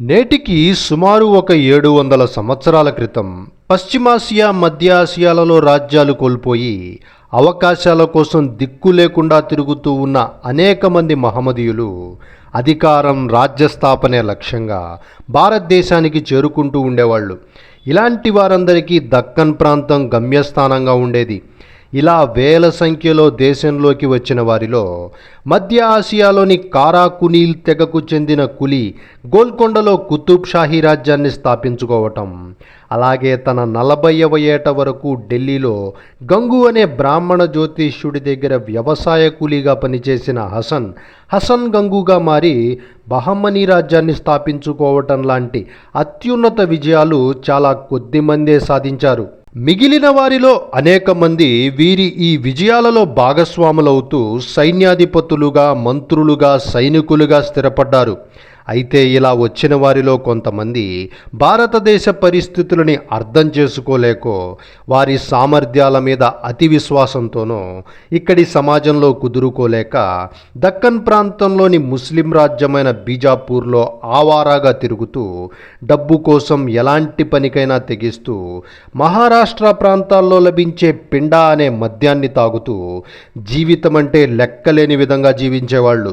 నేటికి సుమారు ఒక ఏడు వందల సంవత్సరాల క్రితం పశ్చిమాసియా మధ్య ఆసియాలలో రాజ్యాలు కోల్పోయి అవకాశాల కోసం దిక్కు లేకుండా తిరుగుతూ ఉన్న అనేక మంది మహమ్మదీయులు అధికారం రాజ్యస్థాపనే లక్ష్యంగా భారతదేశానికి చేరుకుంటూ ఉండేవాళ్ళు. ఇలాంటి వారందరికీ దక్కన్ ప్రాంతం గమ్యస్థానంగా ఉండేది. ఇలా వేల సంఖ్యలో దేశంలోకి వచ్చిన వారిలో మధ్య ఆసియాలోని కారాకునీల్ తెగకు చెందిన కులి గోల్కొండలో కుతుబ్ షాహీ రాజ్యాన్ని స్థాపించుకోవటం. అలాగే తన నలభైవ ఏట వరకు ఢిల్లీలో గంగు అనే బ్రాహ్మణ జ్యోతిష్యుడి దగ్గర వ్యవసాయ కూలీగా పనిచేసిన హసన్ హసన్ గంగుగా మారి బహమ్మనీ రాజ్యాన్ని స్థాపించుకోవటం లాంటి అత్యున్నత విజయాలు చాలా కొద్ది మందే సాధించారు. మిగిలిన వారిలో అనేక మంది వీరి ఈ విజయాలలో భాగస్వాములవుతూ సైన్యాధిపతులుగా మంత్రులుగా సైనికులుగా స్థిరపడ్డారు. అయితే ఇలా వచ్చిన వారిలో కొంతమంది భారతదేశ పరిస్థితులని అర్థం చేసుకోలేకో వారి సామర్థ్యాల మీద అతి విశ్వాసంతోనో ఇక్కడి సమాజంలో కుదురుకోలేక దక్కన్ ప్రాంతంలోని ముస్లిం రాజ్యమైన బీజాపూర్లో ఆవారాగా తిరుగుతూ డబ్బు కోసం ఎలాంటి పనికైనా తెగిస్తూ మహారాష్ట్ర ప్రాంతాల్లో లభించే పిండా అనే మద్యాన్ని తాగుతూ జీవితం అంటే లెక్కలేని విధంగా జీవించేవాళ్ళు.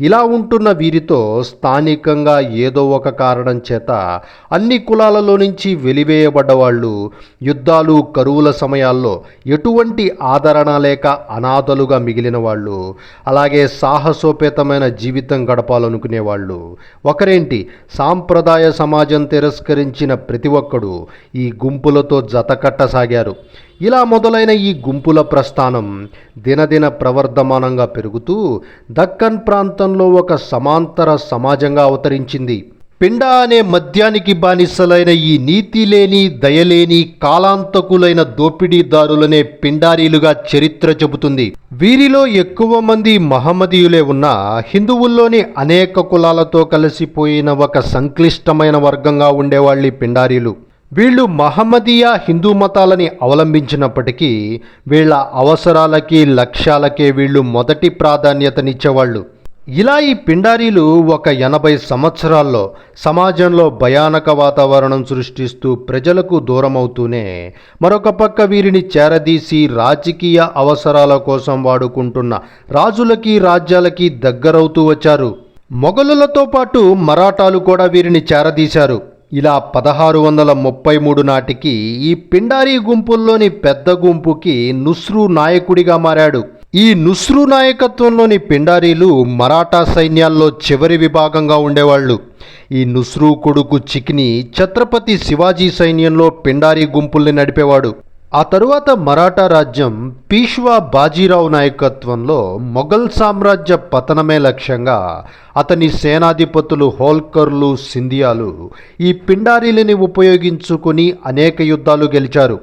ఇలా ఉంటున్న వీరితో స్థానికంగా ఏదో ఒక కారణం చేత అన్ని కులాలలో నుంచి వెలివేయబడ్డవాళ్ళు యుద్ధాలు కరువుల సమయాల్లో ఎటువంటి ఆదరణ లేక అనాథలుగా మిగిలిన వాళ్ళు అలాగే సాహసోపేతమైన జీవితం గడపాలనుకునేవాళ్ళు. ఒకరేంటి? సాంప్రదాయ సమాజం తిరస్కరించిన ప్రతి ఒక్కడు ఈ గుంపులతో జతకట్టసాగారు. ఇలా మొదలైన ఈ గుంపుల ప్రస్థానం దినదిన ప్రవర్ధమానంగా పెరుగుతూ దక్కన్ ప్రాంతంలో ఒక సమాంతర సమాజంగా అవతరించింది. పిండా అనే మద్యానికి బానిసలైన ఈ నీతి లేని దయలేని కాలాంతకులైన దోపిడీదారులనే పిండారీలుగా చరిత్ర చెబుతుంది. వీరిలో ఎక్కువ మంది మహమ్మదీయులే ఉన్నా హిందువుల్లోని అనేక కులాలతో కలిసిపోయిన ఒక సంక్లిష్టమైన వర్గంగా ఉండేవాళ్ళు పిండారీలు. వీళ్ళు మహమ్మదీయ హిందూ మతాలని అవలంబించినప్పటికీ వీళ్ళ అవసరాలకి లక్ష్యాలకే వీళ్ళు మొదటి ప్రాధాన్యతనిచ్చేవాళ్ళు. ఇలా ఈ పిండారీలు ఒక ఎనభై సంవత్సరాల్లో సమాజంలో భయానక వాతావరణం సృష్టిస్తూ ప్రజలకు దూరమవుతూనే మరొక పక్క వీరిని చేరదీసి రాజకీయ అవసరాల కోసం వాడుకుంటున్న రాజులకి రాజ్యాలకి దగ్గరవుతూ వచ్చారు. మొఘలులతో పాటు మరాఠాలు కూడా వీరిని చేరదీశారు. ఇలా పదహారు వందల ముప్పై మూడు నాటికి ఈ పిండారీ గుంపుల్లోని పెద్ద గుంపుకి నుస్రు నాయకుడిగా మారాడు. ఈ నుస్రు నాయకత్వంలోని పిండారీలు మరాఠా సైన్యాల్లో చివరి విభాగంగా ఉండేవాళ్ళు. ఈ నుస్రు కొడుకు చిక్ని ఛత్రపతి శివాజీ సైన్యంలో పిండారీ గుంపుల్ని నడిపేవాడు. ఆ తరువాత మరాఠా రాజ్యం పీష్వా బాజీరావు నాయకత్వంలో మొఘల్ సామ్రాజ్య పతనమే లక్ష్యంగా అతని సేనాధిపతులు హోల్కర్లు సింధియాలు ఈ పిండారీలని ఉపయోగించుకుని అనేక యుద్ధాలు గెలిచారు.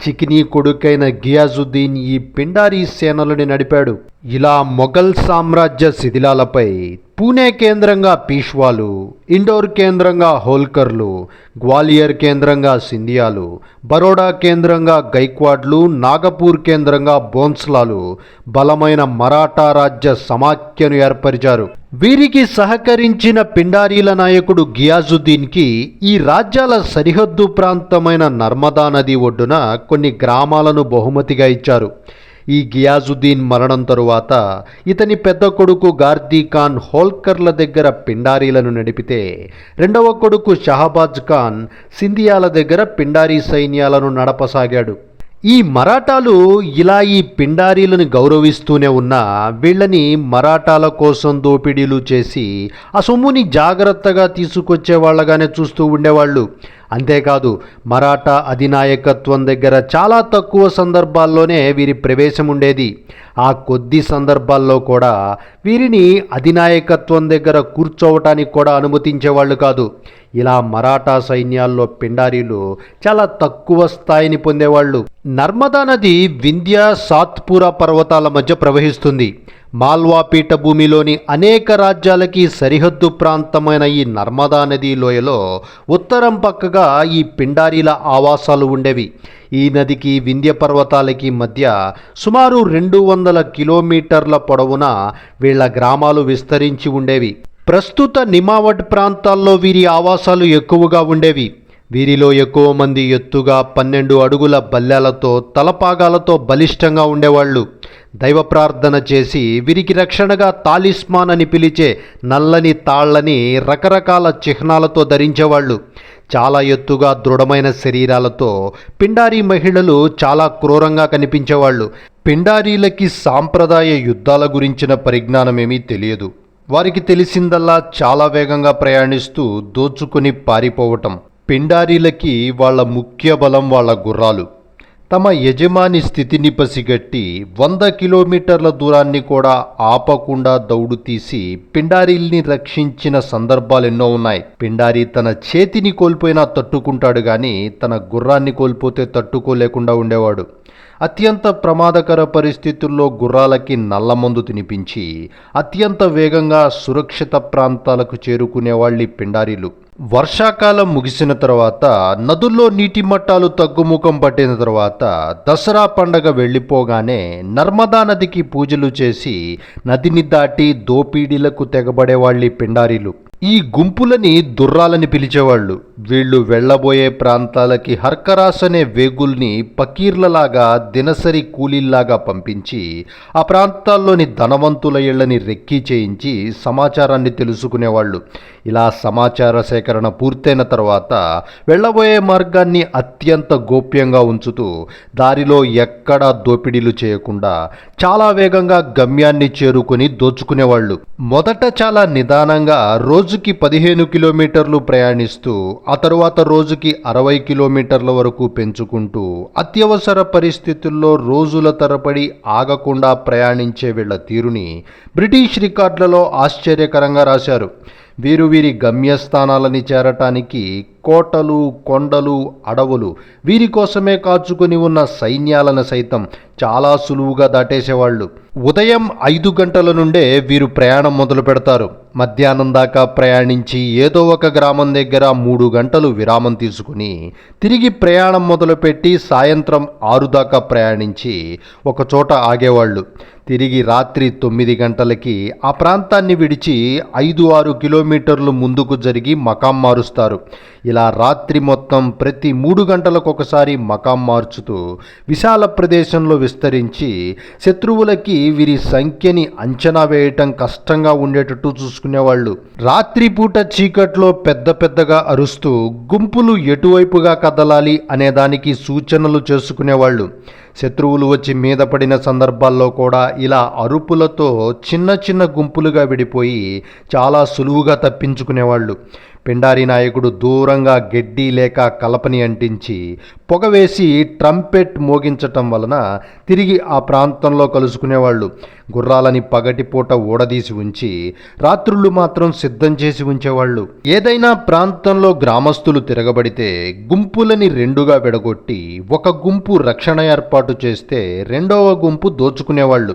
చికినీ కొడుకైన గియాజుద్దీన్ ఈ పిండారీ సేనలని నడిపాడు. ఇలా మొఘల్ సామ్రాజ్య శిథిలాలపై పూణే కేంద్రంగా పీష్వాలు ఇండోర్ కేంద్రంగా హోల్కర్లు గ్వాలియర్ కేంద్రంగా సింధియాలు బరోడా కేంద్రంగా గైక్వాడ్లు నాగపూర్ కేంద్రంగా బోన్స్లాలు బలమైన మరాఠా రాజ్య సమాఖ్యను ఏర్పరిచారు. వీరికి సహకరించిన పిండారీల నాయకుడు గియాజుద్దీన్కి ఈ రాజ్యాల సరిహద్దు ప్రాంతమైన నర్మదా నది ఒడ్డున కొన్ని గ్రామాలను బహుమతిగా ఇచ్చారు. ఈ గియాజుద్దీన్ మరణం తరువాత ఇతని పెద్ద కొడుకు గార్దీ ఖాన్ హోల్కర్ల దగ్గర పిండారీలను నడిపితే రెండవ కొడుకు షహబాజ్ ఖాన్ సింధియాల దగ్గర పిండారీ సైన్యాలను నడపసాగాడు. ఈ మరాఠాలు ఇలా ఈ పిండారీలను గౌరవిస్తూనే ఉన్నా వీళ్ళని మరాఠాల కోసం దోపిడీలు చేసి ఆ సొమ్ముని జాగ్రత్తగా తీసుకొచ్చే వాళ్ళగానే చూస్తూ ఉండేవాళ్ళు. అంతేకాదు మరాఠా అధినాయకత్వం దగ్గర చాలా తక్కువ సందర్భాల్లోనే వీరి ప్రవేశం ఉండేది. ఆ కొద్ది సందర్భాల్లో కూడా వీరిని అధినాయకత్వం దగ్గర కూర్చోవటానికి కూడా అనుమతించేవాళ్ళు కాదు. ఇలా మరాఠా సైన్యాల్లో పిండారీలు చాలా తక్కువ స్థాయిని పొందేవాళ్ళు. నర్మదా నది వింధ్య సాత్పురా పర్వతాల మధ్య ప్రవహిస్తుంది. మాల్వా పీఠభూమిలోని అనేక రాజ్యాలకి సరిహద్దు ప్రాంతమైన ఈ నర్మదా నది లోయలో ఉత్తరం పక్కగా ఈ పిండారీల ఆవాసాలు ఉండేవి. ఈ నదికి వింధ్య పర్వతాలకి మధ్య సుమారు రెండు వందల కిలోమీటర్ల పొడవున వీళ్ళ గ్రామాలు విస్తరించి ఉండేవి. ప్రస్తుత నిమావట్ ప్రాంతాల్లో వీరి ఆవాసాలు ఎక్కువగా ఉండేవి. వీరిలో ఎక్కువ మంది ఎత్తుగా పన్నెండు అడుగుల బల్లెలతో తలపాగాలతో బలిష్టంగా ఉండేవాళ్ళు. దైవ ప్రార్థన చేసి వీరికి రక్షణగా తాలిస్మాన్ అని పిలిచే నల్లని తాళ్ళని రకరకాల చిహ్నాలతో ధరించేవాళ్ళు. చాలా ఎత్తుగా దృఢమైన శరీరాలతో పిండారీ మహిళలు చాలా క్రూరంగా కనిపించేవాళ్ళు. పిండారీలకి సాంప్రదాయ యుద్ధాల గురించిన పరిజ్ఞానమేమీ తెలియదు. వారికి తెలిసిందల్లా చాలా వేగంగా ప్రయాణిస్తూ దోచుకుని పారిపోవటం. పిండారీలకి వాళ్ళ ముఖ్య బలం వాళ్ళ గుర్రాలు. తమ యజమాని స్థితిని పసిగట్టి వంద కిలోమీటర్ల దూరాన్ని కూడా ఆపకుండా దౌడు తీసి పిండారీల్ని రక్షించిన సందర్భాలు ఎన్నో ఉన్నాయి. పిండారి తన చేతిని కోల్పోయినా తట్టుకుంటాడు కానీ తన గుర్రాన్ని కోల్పోతే తట్టుకోలేకుండా ఉండేవాడు. అత్యంత ప్రమాదకర పరిస్థితుల్లో గుర్రాలకి నల్లమందు తినిపించి అత్యంత వేగంగా సురక్షిత ప్రాంతాలకు చేరుకునేవాళ్ళు పిండారీలు. వర్షాకాలం ముగిసిన తర్వాత నదుల్లో నీటి మట్టాలు తగ్గుముఖం పట్టిన తర్వాత దసరా పండగ వెళ్ళిపోగానే నర్మదా నదికి పూజలు చేసి నదిని దాటి దోపిడీలకు తెగబడేవాళ్ళి పిండారీలు. ఈ గుంపులని దుర్రాలని పిలిచేవాళ్ళు. వీళ్ళు వెళ్ళబోయే ప్రాంతాలకి హర్కరాస్ అనే వేగుల్ని పకీర్లలాగా దినసరి కూలీల్లాగా పంపించి ఆ ప్రాంతాల్లోని ధనవంతుల ఇళ్ళని రెక్కీ చేయించి సమాచారాన్ని తెలుసుకునేవాళ్ళు. ఇలా సమాచార సేకరణ పూర్తయిన తర్వాత వెళ్ళబోయే మార్గాన్ని అత్యంత గోప్యంగా ఉంచుతూ దారిలో ఎక్కడా దోపిడీలు చేయకుండా చాలా వేగంగా గమ్యాన్ని చేరుకుని దోచుకునేవాళ్ళు. మొదట చాలా నిదానంగా రోజు రోజుకి పదిహేను కిలోమీటర్లు ప్రయాణిస్తూ ఆ తరువాత రోజుకి అరవై కిలోమీటర్ల వరకు పెంచుకుంటూ అత్యవసర పరిస్థితుల్లో రోజుల తరబడి ఆగకుండా ప్రయాణించే వీళ్ళ తీరుని బ్రిటిష్ రికార్డులలో ఆశ్చర్యకరంగా రాశారు. వీరు వీరి గమ్యస్థానాలని చేరటానికి కోటలు కొండలు అడవులు వీరి కోసమే కాచుకొని ఉన్న సైన్యాలను సైతం చాలా సులువుగా దాటేసేవాళ్ళు. ఉదయం ఐదు గంటల నుండే వీరు ప్రయాణం మొదలు పెడతారు మధ్యాహ్నం దాకా ప్రయాణించి ఏదో ఒక గ్రామం దగ్గర మూడు గంటలు విరామం తీసుకుని తిరిగి ప్రయాణం మొదలుపెట్టి సాయంత్రం ఆరు దాకా ప్రయాణించి ఒకచోట ఆగేవాళ్ళు. తిరిగి రాత్రి తొమ్మిది గంటలకి ఆ ప్రాంతాన్ని విడిచి ఐదు ఆరు కిలోమీటర్లు ముందుకు జరిగి మకాం మారుస్తారు. ఇలా రాత్రి మొత్తం ప్రతి మూడు గంటలకు ఒకసారి మకాం మార్చుతూ విశాల ప్రదేశంలో విస్తరించి శత్రువులకి వీరి సంఖ్యని అంచనా వేయటం కష్టంగా ఉండేటట్టు చూసుకునేవాళ్ళు. రాత్రిపూట చీకట్లో పెద్ద పెద్దగా అరుస్తూ గుంపులు ఎటువైపుగా కదలాలి అనే దానికి సూచనలు చేసుకునేవాళ్ళు. శత్రువులు వచ్చి మీద పడిన సందర్భాల్లో కూడా ఇలా అరుపులతో చిన్న చిన్న గుంపులుగా విడిపోయి చాలా సులువుగా తప్పించుకునేవాళ్ళు. పిండారి నాయకుడు దూరంగా గడ్డి లేక కలపని అంటించి పొగవేసి ట్రంపెట్ మోగించటం వలన తిరిగి ఆ ప్రాంతంలో కలుసుకునేవాళ్ళు. గుర్రాలని పగటిపూట ఊడదీసి ఉంచి రాత్రులు మాత్రం సిద్ధం చేసి ఉంచేవాళ్ళు. ఏదైనా ప్రాంతంలో గ్రామస్తులు తిరగబడితే గుంపులని రెండుగా విడగొట్టి ఒక గుంపు రక్షణ ఏర్పాటు చేస్తే రెండవ గుంపు దోచుకునేవాళ్ళు.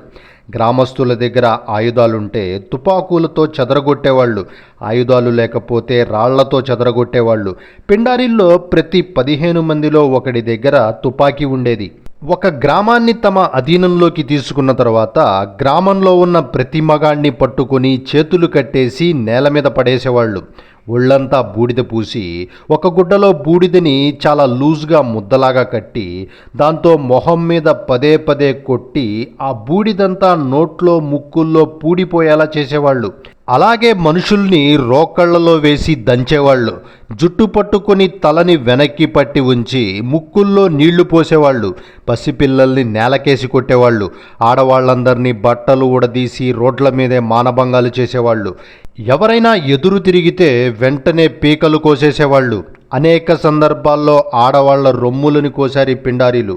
గ్రామస్తుల దగ్గర ఆయుధాలుంటే తుపాకులతో చెదరగొట్టేవాళ్ళు. ఆయుధాలు లేకపోతే రాళ్ళతో చెదరగొట్టేవాళ్ళు. పిండారిల్లో ప్రతి పదిహేను మందిలో ఒకడి దగ్గర తుపాకీ ఉండేది. ఒక గ్రామాన్ని తమ అధీనంలోకి తీసుకున్న తర్వాత గ్రామంలో ఉన్న ప్రతి మగాణ్ణి పట్టుకొని చేతులు కట్టేసి నేల మీద పడేసేవాళ్ళు. ఒళ్ళంతా బూడిద పూసి ఒక గుడ్డలో బూడిదని చాలా లూజ్గా ముద్దలాగా కట్టి దాంతో మొహం మీద పదే పదే కొట్టి ఆ బూడిదంతా నోట్లో ముక్కుల్లో పూడిపోయేలా చేసేవాళ్ళు. అలాగే మనుషుల్ని రోకళ్ళలో వేసి దంచేవాళ్ళు జుట్టు పట్టుకొని తలని వెనక్కి పట్టి ఉంచి ముక్కుల్లో నీళ్ళు పోసేవాళ్ళు పసిపిల్లల్ని నేలకేసి కొట్టేవాళ్ళు ఆడవాళ్ళందరినీ బట్టలు ఉడదీసి రోడ్ల మీదే మానభంగాలు చేసేవాళ్ళు. ఎవరైనా ఎదురు తిరిగితే వెంటనే పీకలు కోసేసేవాళ్ళు. అనేక సందర్భాల్లో ఆడవాళ్ళ రొమ్ములని కోసారి పిండారీలు.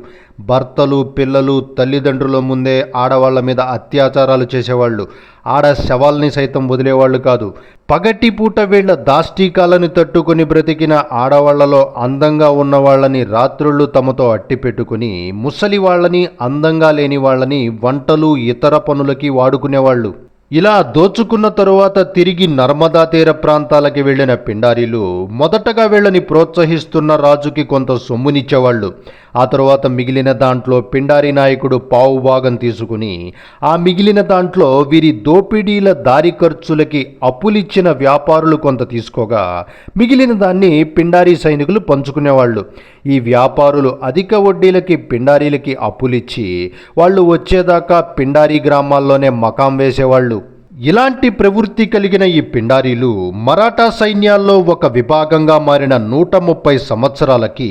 భర్తలు పిల్లలు తల్లిదండ్రుల ముందే ఆడవాళ్ళ మీద అత్యాచారాలు చేసేవాళ్ళు ఆడ శవాల్ని సైతం వదిలేవాళ్ళు కాదు. పగటి పూట వీళ్ళ దాష్టీకాలను తట్టుకొని బ్రతికిన ఆడవాళ్ళలో అందంగా ఉన్న వాళ్ళని రాత్రుళ్ళు తమతో అట్టి పెట్టుకుని ముసలి వాళ్ళని అందంగా లేని వాళ్ళని వంటలు ఇతర పనులకి వాడుకునేవాళ్ళు ఇలా దోచుకున్న తరువాత తిరిగి నర్మదా తీర ప్రాంతాలకి వెళ్ళిన పిండారీలు మొదటగా వీళ్ళని ప్రోత్సహిస్తున్న రాజుకి కొంత సొమ్మునిచ్చేవాళ్ళు. ఆ తర్వాత మిగిలిన దాంట్లో పిండారి నాయకుడు పావు భాగం తీసుకుని ఆ మిగిలిన దాంట్లో వీరి దోపిడీల దారి ఖర్చులకి అప్పులిచ్చిన వ్యాపారులు కొంత తీసుకోగా మిగిలిన దాన్ని పిండారీ సైనికులు పంచుకునేవాళ్ళు. ఈ వ్యాపారులు అధిక వడ్డీలకి పిండారీలకి అప్పులిచ్చి వాళ్ళు వచ్చేదాకా పిండారీ గ్రామాల్లోనే మకాం వేసేవాళ్ళు. ఇలాంటి ప్రవృత్తి కలిగిన ఈ పిండారీలు మరాఠా సైన్యాల్లో ఒక విభాగంగా మారిన నూట ముప్పై సంవత్సరాలకి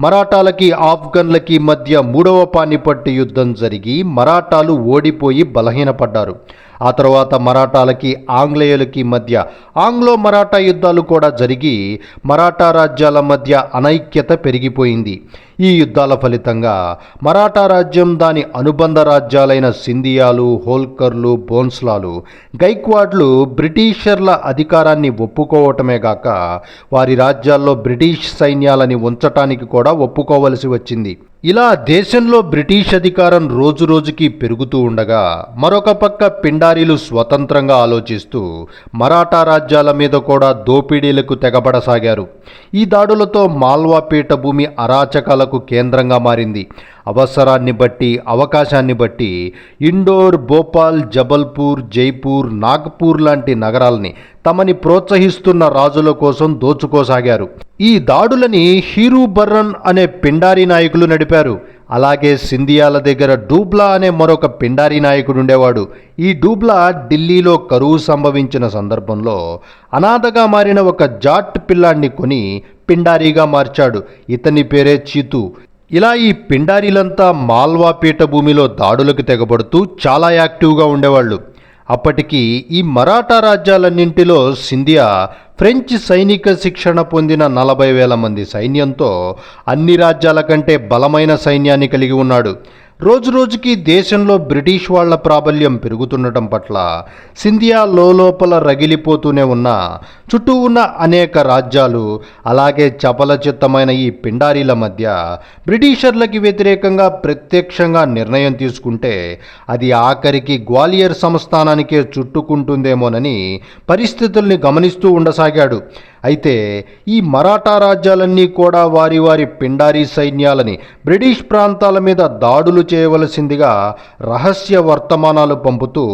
మరాఠాలకి ఆఫ్ఘన్లకి మధ్య మూడవ పానిపట్టు యుద్ధం జరిగి మరాఠాలు ఓడిపోయి బలహీనపడ్డారు. ఆ తర్వాత మరాఠాలకి ఆంగ్లేయులకి మధ్య ఆంగ్లో మరాఠా యుద్ధాలు కూడా జరిగి మరాఠా రాజ్యాల మధ్య అనైక్యత పెరిగిపోయింది. ఈ యుద్ధాల ఫలితంగా మరాఠా రాజ్యం దాని అనుబంధ రాజ్యాలైన సింధియాలు హోల్కర్లు బోన్స్లాలు గైక్వాడ్లు బ్రిటిషర్ల అధికారాన్ని ఒప్పుకోవటమే గాక వారి రాజ్యాల్లో బ్రిటిష్ సైన్యాలని ఉంచటానికి కూడా ఒప్పుకోవలసి వచ్చింది. ఇలా దేశంలో బ్రిటిష్ అధికారం రోజు రోజుకి పెరుగుతూ ఉండగా మరొక పక్క పిండారీలు స్వతంత్రంగా ఆలోచిస్తూ మరాఠా రాజ్యాల మీద కూడా దోపిడీలకు తెగబడసాగారు. ఈ దాడులతో మాల్వా పీఠభూమి అరాచకాలకు కేంద్రంగా మారింది. అవసరాన్ని బట్టి అవకాశాన్ని బట్టి ఇండోర్ భోపాల్ జబల్పూర్ జైపూర్ నాగ్పూర్ లాంటి నగరాల్ని తమని ప్రోత్సహిస్తున్న రాజుల కోసం దోచుకోసాగారు. ఈ దాడులని హీరూ బర్రన్ అనే పిండారీ నాయకులు నడిపారు. అలాగే సింధియాల దగ్గర డూబ్లా అనే మరొక పిండారీ నాయకుడు ఉండేవాడు. ఈ డూబ్లా ఢిల్లీలో కరువు సంభవించిన సందర్భంలో అనాథగా మారిన ఒక జాట్ పిల్లాన్ని కొని పిండారీగా మార్చాడు. ఇతని పేరే చీతు. ఇలా ఈ పిండారీలంతా మాల్వా పీఠభూమిలో దాడులకు తెగబడుతూ చాలా యాక్టివ్గా ఉండేవాళ్ళు. అప్పటికి ఈ మరాఠా రాజ్యాలన్నింటిలో సింధియా ఫ్రెంచ్ సైనిక శిక్షణ పొందిన నలభై వేల మంది సైన్యంతో అన్ని రాజ్యాల కంటే బలమైన సైన్యాన్ని కలిగి ఉన్నాడు. రోజు రోజుకి దేశంలో బ్రిటిష్ వాళ్ళ ప్రాబల్యం పెరుగుతుండటం పట్ల సింధియా లోపల రగిలిపోతూనే ఉన్న చుట్టూ ఉన్న అనేక రాజ్యాలు అలాగే చపల చిత్తమైన ఈ పిండారీల మధ్య బ్రిటిషర్లకి వ్యతిరేకంగా ప్రత్యక్షంగా నిర్ణయం తీసుకుంటే అది ఆఖరికి గ్వాలియర్ సంస్థానానికే చుట్టుకుంటుందేమోనని పరిస్థితుల్ని గమనిస్తూ ఉండసాగాడు. అయితే ఈ మరాఠా రాజ్యాలన్నీ కూడా వారి వారి పిండారీ సైన్యాలని బ్రిటిష్ ప్రాంతాల మీద దాడులు చేయవలసిందిగా రహస్య వర్తమానాలు పంపుతూ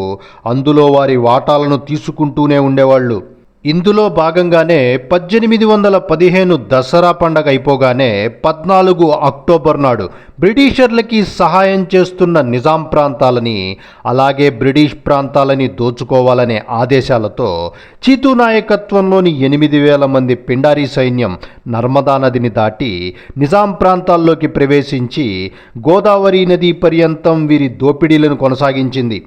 అందులో వారి వాటాలను తీసుకుంటూనే ఉండేవాళ్ళు. ఇందులో భాగంగానే పద్దెనిమిది వందల పదిహేను దసరా పండగ అయిపోగానే పద్నాలుగు అక్టోబర్ నాడు బ్రిటిషర్లకి సహాయం చేస్తున్న నిజాం ప్రాంతాలని అలాగే బ్రిటిష్ ప్రాంతాలని దోచుకోవాలనే ఆదేశాలతో చీతు నాయకత్వంలోని ఎనిమిది వేల మంది పిండారీ సైన్యం నర్మదా నదిని దాటి నిజాం ప్రాంతాల్లోకి ప్రవేశించి గోదావరి నది పర్యంతం వీరి దోపిడీలను కొనసాగించింది.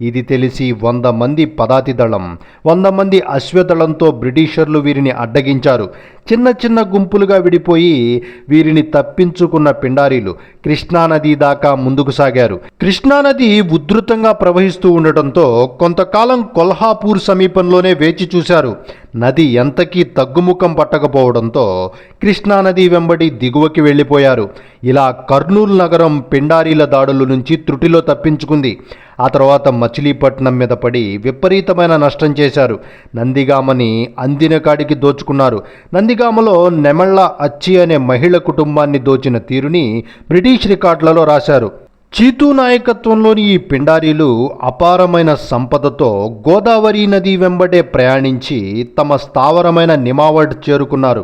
ఇది తెలిసి వంద మంది పదాతి దళం వంద మంది అశ్వదళంతో బ్రిటిషర్లు వీరిని అడ్డగించారు. చిన్న చిన్న గుంపులుగా విడిపోయి వీరిని తప్పించుకున్న పిండారీలు కృష్ణానది దాకా ముందుకు సాగారు. కృష్ణానది ఉధృతంగా ప్రవహిస్తూ ఉండటంతో కొంతకాలం కొల్హాపూర్ సమీపంలోనే వేచి చూశారు. నది ఎంతకీ తగ్గుముఖం పట్టకపోవడంతో కృష్ణానది వెంబడి దిగువకి వెళ్ళిపోయారు. ఇలా కర్నూలు నగరం పిండారీల దాడుల నుంచి త్రుటిలో తప్పించుకుంది. ఆ తర్వాత మచిలీపట్నం మీద పడి విపరీతమైన నష్టం చేశారు. నందిగామని అందిన కాడికి దోచుకున్నారు. నందిగామలో నెమళ్ళ అచ్చి అనే మహిళ కుటుంబాన్ని దోచిన తీరుని బ్రిటిష్ రికార్డులలో రాశారు. చీతూ నాయకత్వంలోని ఈ పిండారీలు అపారమైన సంపదతో గోదావరి నది వెంబడే ప్రయాణించి తమ స్థావరమైన నిమావడ్ చేరుకున్నారు.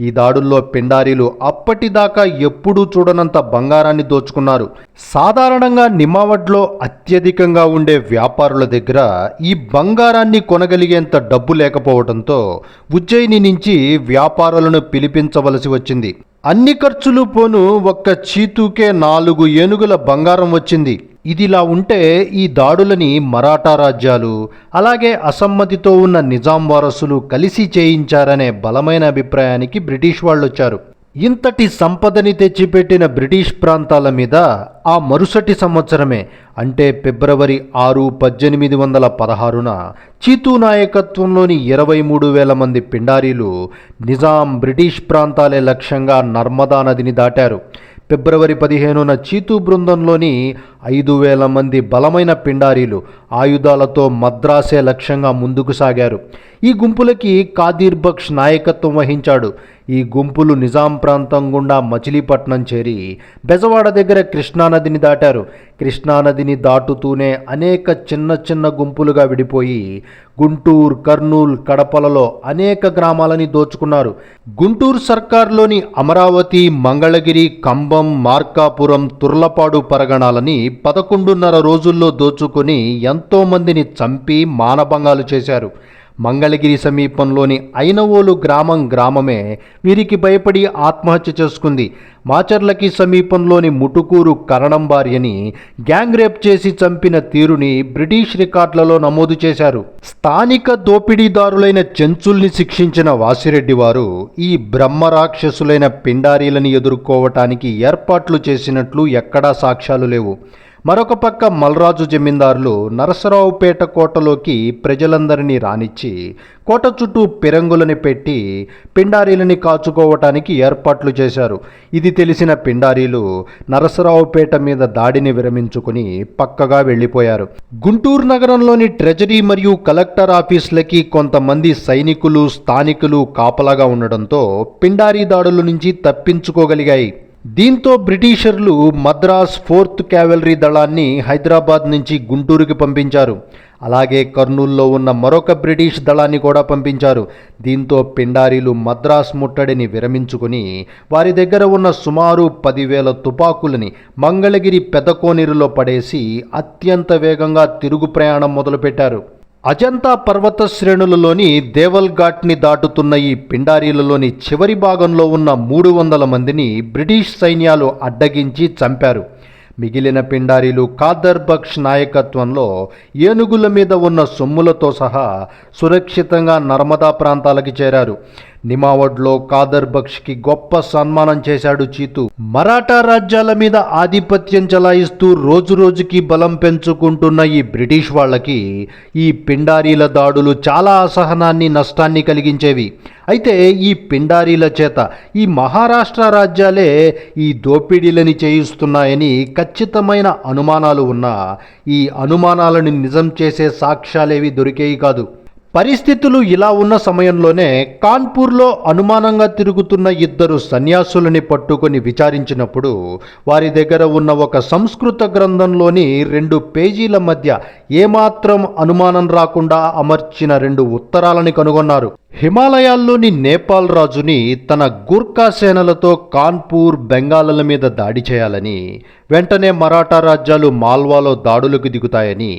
ఈ దాడుల్లో పిండారీలు అప్పటిదాకా ఎప్పుడూ చూడనంత బంగారాన్ని దోచుకున్నారు. సాధారణంగా నిమావడ్లో అత్యధికంగా ఉండే వ్యాపారుల దగ్గర ఈ బంగారాన్ని కొనగలిగేంత డబ్బు లేకపోవడంతో ఉజ్జయిని నుంచి వ్యాపారులను పిలిపించవలసి వచ్చింది. అన్ని ఖర్చులు పోను ఒక్క చీతూకే నాలుగు ఏనుగుల బంగారం వచ్చింది. ఇదిలా ఉంటే ఈ దాడులని మరాఠా రాజ్యాలు అలాగే అసమ్మతితో ఉన్న నిజాం వారసులు కలిసి చేయించారనే బలమైన అభిప్రాయానికి బ్రిటిష్ వాళ్ళు వచ్చారు ఇంతటి సంపదని తెచ్చిపెట్టిన బ్రిటిష్ ప్రాంతాల మీద ఆ మరుసటి సంవత్సరమే అంటే ఫిబ్రవరి ఆరు పద్దెనిమిది వందల పదహారున చీతూ నాయకత్వంలోని ఇరవై మూడు వేల మంది పిండారీలు నిజాం బ్రిటిష్ ప్రాంతాలే లక్ష్యంగా నర్మదా నదిని దాటారు. ఫిబ్రవరి పదిహేనున చీతు బృందంలోని ఐదు వేల మంది బలమైన పిండారీలు ఆయుధాలతో మద్రాసే లక్ష్యంగా ముందుకు సాగారు. ఈ గుంపులకి కాదీర్ బక్ష్ నాయకత్వం వహించాడు. ఈ గుంపులు నిజాం ప్రాంతం గుండా మచిలీపట్నం చేరి బెజవాడ దగ్గర కృష్ణానదిని దాటారు. కృష్ణానదిని దాటుతూనే అనేక చిన్న చిన్న గుంపులుగా విడిపోయి గుంటూరు కర్నూలు కడపలలో అనేక గ్రామాలని దోచుకున్నారు. గుంటూరు సర్కార్లోని అమరావతి మంగళగిరి కంబం మార్కాపురం తుర్లపాడు పరగణాలని పదకొండున్నర రోజుల్లో దోచుకొని ఎంతోమందిని చంపి మానభంగాలు చేశారు. మంగళగిరి సమీపంలోని ఐనవోలు గ్రామం గ్రామమే వీరికి భయపడి ఆత్మహత్య చేసుకుంది. మాచర్లకి సమీపంలోని ముటుకూరు కరణం భార్యని గ్యాంగ్ రేప్ చేసి చంపిన తీరుని బ్రిటిష్ రికార్డులలో నమోదు చేశారు. స్థానిక దోపిడీదారులైన చెంచుల్ని శిక్షించిన వాసిరెడ్డి వారు ఈ బ్రహ్మరాక్షసులైన పిండారీలని పిండారీలను ఎదుర్కోవటానికి ఏర్పాట్లు చేసినట్లు ఎక్కడా సాక్ష్యాలు లేవు. మరొక పక్క మల్రాజు జమీందారులు నరసరావుపేట కోటలోకి ప్రజలందరినీ రానిచ్చి కోట చుట్టూ పిరంగులని పెట్టి పిండారీలని కాచుకోవటానికి ఏర్పాట్లు చేశారు. ఇది తెలిసిన పిండారీలు నరసరావుపేట మీద దాడిని విరమించుకుని పక్కగా వెళ్ళిపోయారు. గుంటూరు నగరంలోని ట్రెజరీ మరియు కలెక్టర్ ఆఫీసులకి కొంతమంది సైనికులు స్థానికులు కాపలాగా ఉండడంతో పిండారీ దాడుల నుంచి తప్పించుకోగలిగాయి. దీంతో బ్రిటిషర్లు మద్రాస్ ఫోర్త్ క్యావెలరీ దళాన్ని హైదరాబాద్ నుంచి గుంటూరుకి పంపించారు. అలాగే కర్నూల్లో ఉన్న మరొక బ్రిటిష్ దళాన్ని కూడా పంపించారు. దీంతో పిండారీలు మద్రాస్ ముట్టడిని విరమించుకుని వారి దగ్గర ఉన్న సుమారు పదివేల తుపాకులని మంగళగిరి పెదకోనేరులో పడేసి అత్యంత వేగంగా తిరుగు ప్రయాణం మొదలుపెట్టారు. అజంతా పర్వత శ్రేణులలోని దేవల్ ఘాట్ని దాటుతున్న ఈ పిండారీలలోని చివరి భాగంలో ఉన్న మూడు వందల మందిని బ్రిటిష్ సైన్యాలు అడ్డగించి చంపారు. మిగిలిన పిండారీలు ఖాదర్ బక్ష్ నాయకత్వంలో ఏనుగుల మీద ఉన్న సొమ్ములతో సహా సురక్షితంగా నర్మదా ప్రాంతాలకు చేరారు. నిమావడ్లో ఖాదర్ బక్ష్కి గొప్ప సన్మానం చేశాడు చీతు. మరాఠా రాజ్యాల మీద ఆధిపత్యం చలాయిస్తూ రోజు రోజుకి బలం పెంచుకుంటున్న ఈ బ్రిటిష్ వాళ్ళకి ఈ పిండారీల దాడులు చాలా అసహనాన్ని నష్టాన్ని కలిగించేవి. అయితే ఈ పిండారీల చేత ఈ మహారాష్ట్ర రాజ్యాలే ఈ దోపిడీలని చేయిస్తున్నాయని ఖచ్చితమైన అనుమానాలు ఉన్నా ఈ అనుమానాలను నిజం చేసే సాక్ష్యాలేవి దొరికేవి కాదు. పరిస్థితులు ఇలా ఉన్న సమయంలోనే కాన్పూర్లో అనుమానంగా తిరుగుతున్న ఇద్దరు సన్యాసులని పట్టుకొని విచారించినప్పుడు వారి దగ్గర ఉన్న ఒక సంస్కృత గ్రంథంలోని రెండు పేజీల మధ్య ఏమాత్రం అనుమానం రాకుండా అమర్చిన రెండు ఉత్తరాలని కనుగొన్నారు. హిమాలయాల్లోని నేపాల్ రాజుని తన గూర్ఖా సేనలతో కాన్పూర్ బెంగాలల మీద దాడి చేయాలని వెంటనే మరాఠా రాజ్యాలు మాల్వాలో దాడులకు దిగుతాయని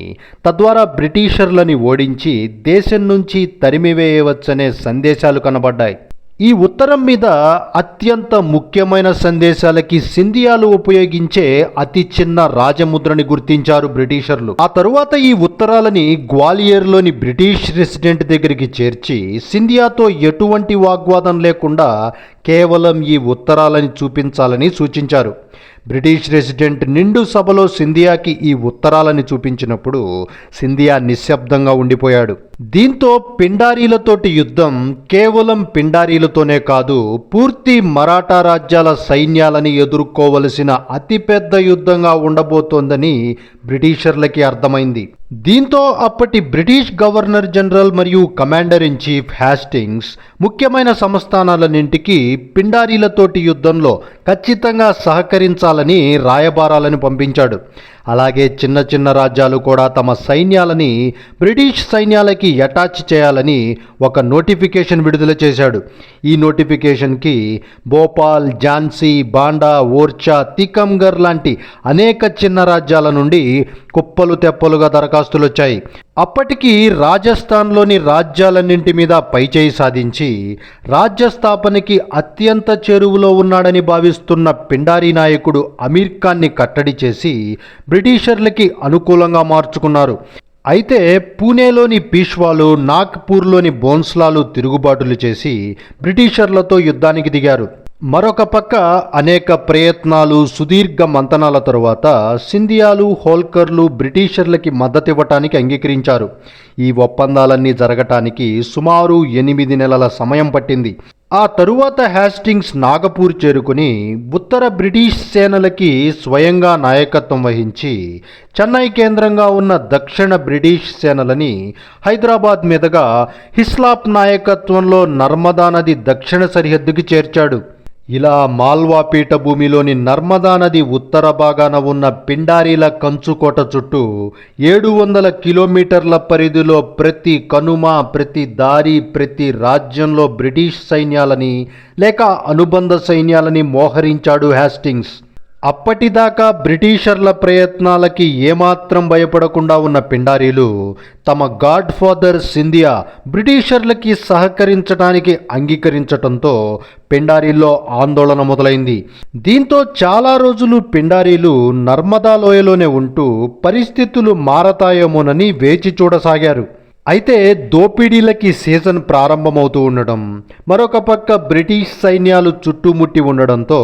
తద్వారా బ్రిటిషర్లని ఓడించి దేశం నుంచి తరిమివేయవచ్చనే సందేశాలు కనబడ్డాయి. ఈ ఉత్తరం మీద అత్యంత ముఖ్యమైన సందేశాలకి సింధియాలు ఉపయోగించే అతి చిన్న రాజముద్రని గుర్తించారు బ్రిటిషర్లు. ఆ తరువాత ఈ ఉత్తరాలని గ్వాలియర్లోని బ్రిటిష్ రెసిడెంట్ దగ్గరికి చేర్చి సింధియాతో ఎటువంటి వాగ్వాదం లేకుండా కేవలం ఈ ఉత్తరాలని చూపించాలని సూచించారు. బ్రిటిష్ రెసిడెంట్ నిండు సభలో సింధియాకి ఈ ఉత్తరాలని చూపించినప్పుడు సింధియా నిశ్శబ్దంగా ఉండిపోయాడు. దీంతో పిండారీలతోటి యుద్ధం కేవలం పిండారీలతోనే కాదు పూర్తి మరాఠా రాజ్యాల సైన్యాలని ఎదుర్కోవలసిన అతిపెద్ద యుద్ధంగా ఉండబోతోందని బ్రిటిషర్లకి అర్థమైంది. దీంతో అప్పటి బ్రిటిష్ గవర్నర్ జనరల్ మరియు కమాండర్ ఇన్ చీఫ్ హ్యాస్టింగ్స్ ముఖ్యమైన సంస్థానాలన్నింటికి పిండారీలతోటి యుద్ధంలో ఖచ్చితంగా సహకరించాలని రాయబారాలను పంపించాడు. అలాగే చిన్న చిన్న రాజ్యాలు కూడా తమ సైన్యాలని బ్రిటిష్ సైన్యాలకి అటాచ్ చేయాలని ఒక నోటిఫికేషన్ విడుదల చేశాడు. ఈ నోటిఫికేషన్కి భోపాల్ ఝాన్సీ బాండా ఓర్చా తికంగర్ లాంటి అనేక చిన్న రాజ్యాల నుండి కుప్పలు తెప్పలుగా దరఖాస్తులు వచ్చాయి అప్పటికి రాజస్థాన్లోని రాజ్యాలన్నింటి మీద పైచేయి సాధించి రాజ్య స్థాపనకి అత్యంత చెరువులో ఉన్నాడని భావిస్తున్న పిండారీ నాయకుడు అమీర్ ఖాన్ని కట్టడి చేసి బ్రిటిషర్లకి అనుకూలంగా మార్చుకున్నారు. అయితే పూణేలోని పీష్వాలు నాగ్పూర్లోని బోన్స్లాలు తిరుగుబాటులు చేసి బ్రిటిషర్లతో యుద్ధానికి దిగారు. మరొక పక్క అనేక ప్రయత్నాలు సుదీర్ఘ మంతనాల తరువాత సింధియాలు హోల్కర్లు బ్రిటిషర్లకి మద్దతివ్వటానికి అంగీకరించారు. ఈ ఒప్పందాలన్నీ జరగటానికి సుమారు ఎనిమిది నెలల సమయం పట్టింది. ఆ తరువాత హ్యాస్టింగ్స్ నాగపూర్ చేరుకుని ఉత్తర బ్రిటిష్ సేనలకి స్వయంగా నాయకత్వం వహించి చెన్నై కేంద్రంగా ఉన్న దక్షిణ బ్రిటిష్ సేనలని హైదరాబాద్ మీదుగా హిస్లాప్ నాయకత్వంలో నర్మదా నది దక్షిణ సరిహద్దుకి చేర్చాడు. ఇలా మాల్వా పీఠభూమిలోని నర్మదా నది ఉత్తర భాగాన ఉన్న పిండారీల కంచుకోట చుట్టూ ఏడు వందల కిలోమీటర్ల పరిధిలో ప్రతి కనుమ ప్రతి దారి ప్రతి రాజ్యంలో బ్రిటిష్ సైన్యాలని లేక అనుబంధ సైన్యాలని మోహరించాడు హ్యాస్టింగ్స్. అప్పటిదాకా బ్రిటిషర్ల ప్రయత్నాలకి ఏమాత్రం భయపడకుండా ఉన్న పిండారీలు తమ గాడ్ ఫాదర్ సింధియా బ్రిటిషర్లకి సహకరించడానికి అంగీకరించటంతో పిండారీల్లో ఆందోళన మొదలైంది. దీంతో చాలా రోజులు పిండారీలు నర్మదా లోయలోనే ఉంటూ పరిస్థితులు మారతాయేమోనని వేచి చూడసాగారు. అయితే దోపిడీలకి సీజన్ ప్రారంభమవుతూ ఉండడం మరొక పక్క బ్రిటిష్ సైన్యాలు చుట్టుముట్టి ఉండడంతో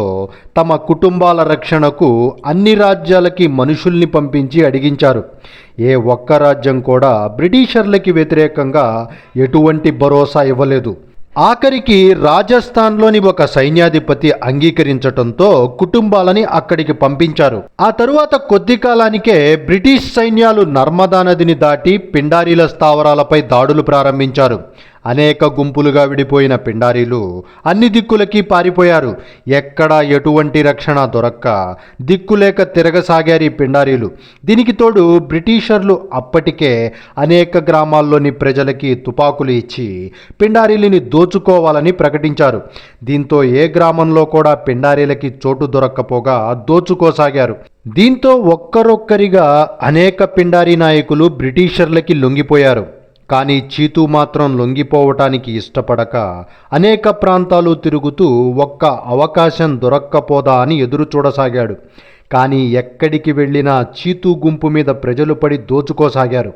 తమ కుటుంబాల రక్షణకు అన్ని రాజ్యాలకి మనుషుల్ని పంపించి అడిగించారు. ఏ ఒక్క రాజ్యం కూడా బ్రిటిషర్లకి వ్యతిరేకంగా ఎటువంటి భరోసా ఇవ్వలేదు. ఆఖరికి రాజస్థాన్లోని ఒక సైన్యాధిపతి అంగీకరించటంతో కుటుంబాలని అక్కడికి పంపించారు. ఆ తరువాత కొద్ది కాలానికే బ్రిటిష్ సైన్యాలు నర్మదా నదిని దాటి పిండారీల స్థావరాలపై దాడులు ప్రారంభించారు. అనేక గుంపులుగా విడిపోయిన పిండారీలు అన్ని దిక్కులకి పారిపోయారు. ఎక్కడా ఎటువంటి రక్షణ దొరక్క దిక్కులేక తిరగసాగారు పిండారీలు. దీనికి తోడు బ్రిటిషర్లు అప్పటికే అనేక గ్రామాల్లోని ప్రజలకి తుపాకులు ఇచ్చి పిండారీలని దోచుకోవాలని ప్రకటించారు. దీంతో ఏ గ్రామంలో కూడా పిండారీలకి చోటు దొరక్కపోగా దోచుకోసాగారు. దీంతో ఒక్కరొక్కరిగా అనేక పిండారీ నాయకులు బ్రిటిషర్లకి లొంగిపోయారు. కానీ చీతు మాత్రం లొంగిపోవటానికి ఇష్టపడక అనేక ప్రాంతాలు తిరుగుతూ ఒక్క అవకాశం దొరక్కపోదా అని ఎదురు చూడసాగాడు. కానీ ఎక్కడికి వెళ్ళినా చీతు గుంపు మీద ప్రజలు పడి దోచుకోసాగారు.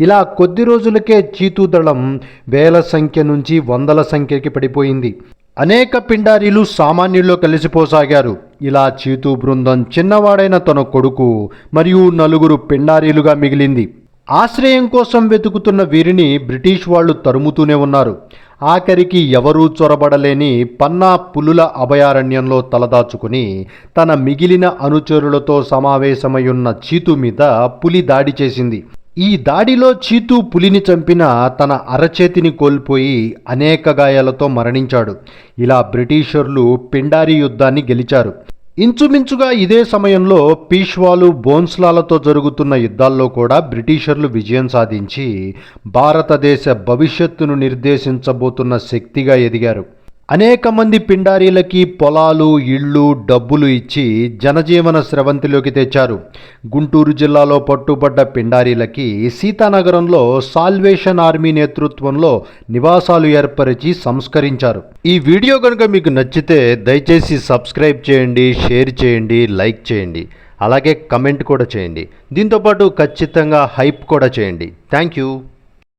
ఇలా కొద్ది రోజులకే చీతు దళం వేల సంఖ్య నుంచి వందల సంఖ్యకి పడిపోయింది. అనేక పిండారీలు సామాన్యుల్లో కలిసిపోసాగారు. ఇలా చీతు బృందం చిన్నవాడైన తన కొడుకు మరియు నలుగురు పిండారీలుగా మిగిలింది. ఆశ్రయం కోసం వెతుకుతున్న వీరిని బ్రిటిష్ వాళ్ళు తరుముతూనే ఉన్నారు. ఆఖరికి ఎవరూ చొరబడలేని పన్నా పులుల అభయారణ్యంలో తలదాచుకుని తన మిగిలిన అనుచరులతో సమావేశమై ఉన్న చీతు మీద పులి దాడి చేసింది. ఈ దాడిలో చీతు పులిని చంపిన తన అరచేతిని కోల్పోయి అనేక గాయాలతో మరణించాడు. ఇలా బ్రిటిషర్లు పిండారి యుద్ధాన్ని గెలిచారు. ఇంచుమించుగా ఇదే సమయంలో పీష్వాలు బోన్స్లాలతో జరుగుతున్న యుద్ధాల్లో కూడా బ్రిటిషర్లు విజయం సాధించి భారతదేశ భవిష్యత్తును నిర్దేశించబోతున్న శక్తిగా ఎదిగారు. అనేక మంది పిండారీలకి పొలాలు ఇళ్ళు డబ్బులు ఇచ్చి జనజీవన స్రవంతిలోకి తెచ్చారు. గుంటూరు జిల్లాలో పట్టుబడ్డ పిండారీలకి సీతానగరంలో సాల్వేషన్ ఆర్మీ నేతృత్వంలో నివాసాలు ఏర్పరిచి సంస్కరించారు. ఈ వీడియో కనుక మీకు నచ్చితే దయచేసి సబ్స్క్రైబ్ చేయండి షేర్ చేయండి లైక్ చేయండి అలాగే కమెంట్ కూడా చేయండి. దీంతోపాటు ఖచ్చితంగా హైప్ కూడా చేయండి. Thank you.